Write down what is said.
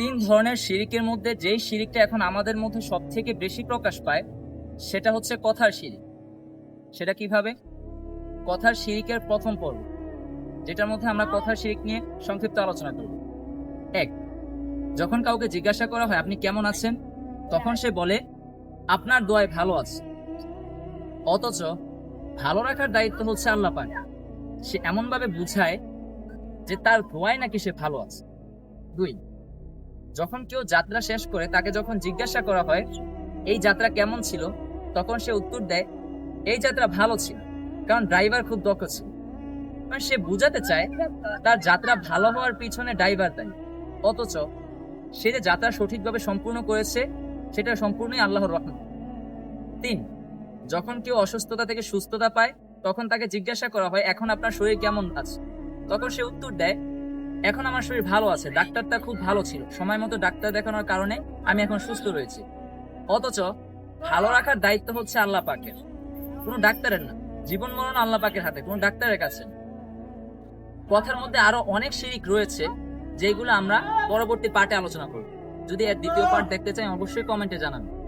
তিন ধরনের শিরিকের মধ্যে যেই শিরিকটা এখন আমাদের মধ্যে সব থেকে বেশি প্রকাশ পায়, সেটা হচ্ছে কথার শিরিক। সেটা কীভাবে? কথার শিরিকের প্রথম পর্ব, যেটার মধ্যে আমরা কথার শিরিক নিয়ে সংক্ষিপ্ত আলোচনা করব। এক, যখন কাউকে জিজ্ঞাসা করা হয়, আপনি কেমন আছেন? তখন সে বলে, আপনার দোয়ায় ভালো আছে। অথচ ভালো রাখার দায়িত্ব হচ্ছে আল্লাহ পাক। সে এমনভাবে বুঝায় যে তার দোয়ায় নাকি সে ভালো আছে। দুই যখন কেউ যাত্রা শেষ করে তাকে যখন জিজ্ঞাসা করা হয়, এই যাত্রা কেমন ছিল? তখন সে উত্তর দেয়, এই যাত্রা ভালো ছিল, কারণ ড্রাইভার খুব দক্ষ ছিল। মানে সে বুঝাতে চায়, তার যাত্রা ভালো হওয়ার পিছনে ড্রাইভার দায়ী। অথচ সে যে যাত্রা সঠিকভাবে সম্পূর্ণ করেছে, সেটা সম্পূর্ণই আল্লাহর রহমত। তিন, যখন কেউ অসুস্থতা থেকে সুস্থতা পায়, তখন তাকে জিজ্ঞাসা করা হয়, এখন আপনার শরীর কেমন আছে? তখন সে উত্তর দেয় এখন আমার শরীর ভালো আছে, ডাক্তারটা খুব ভালো ছিল। সময় মতো ডাক্তার দেখানোর কারণে আমি এখন সুস্থ রয়েছি। অথচ ভালো রাখার দায়িত্ব হচ্ছে আল্লাহ পাকের। কোনো ডাক্তারের না। জীবন মরণ আল্লাহ পাকের হাতে, কোনো ডাক্তারের কাছে। কথার মধ্যে আরও অনেক শিরিক রয়েছে, যেগুলো আমরা পরবর্তী পার্টে আলোচনা করব। যদি এর দ্বিতীয় পার্ট দেখতে চাই, অবশ্যই কমেন্টে জানাবেন।